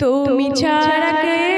তুমি ছাড়া কেউ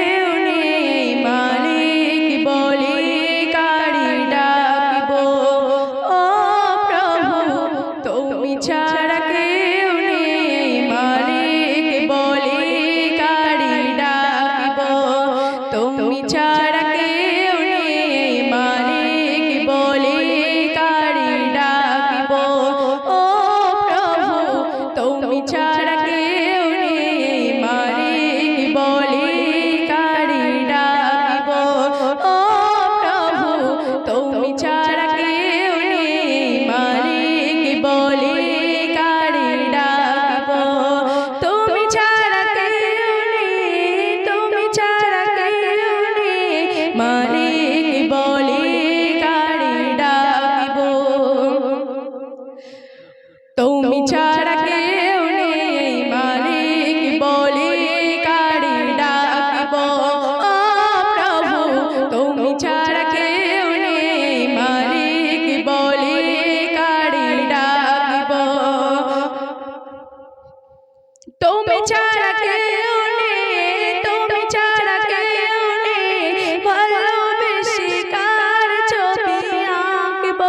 তুমি ছাড়া কেউ নেই তুমি ছাড়া কেউ নেই। ভালোবেসে কার ছবি আঁকব?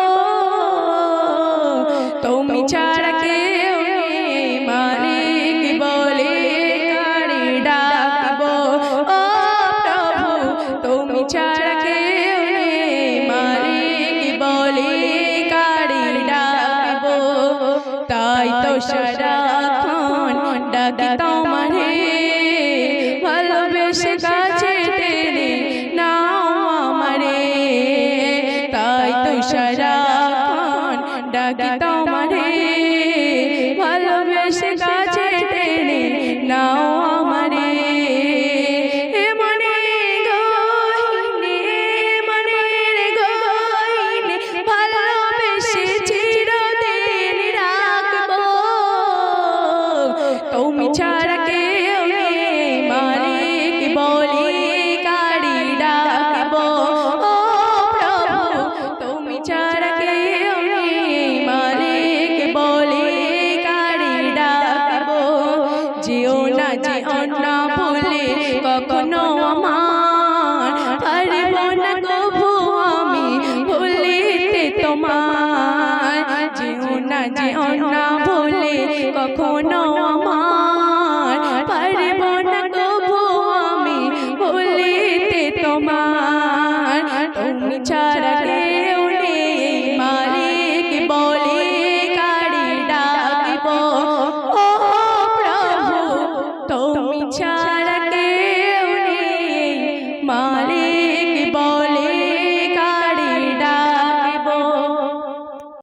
তুমি ছাড়া কেউ নেই মালিক বলে কারি ডাকব। ও প্রভু তুমি ছাড়া কেউ নেই মালিক বলে কারি ডাকব। তাই তো সারাক্ষণ তো ডাকি যেও না যেও ভুলে কখনো আমার। পারব না কভু আমি ভুলিতে তোমার। যেও না যেও না ভুলে কখনো আমার। পারব না কভু আমি ভুলিতে তোমার। তুমি ছাড়া Oh bye.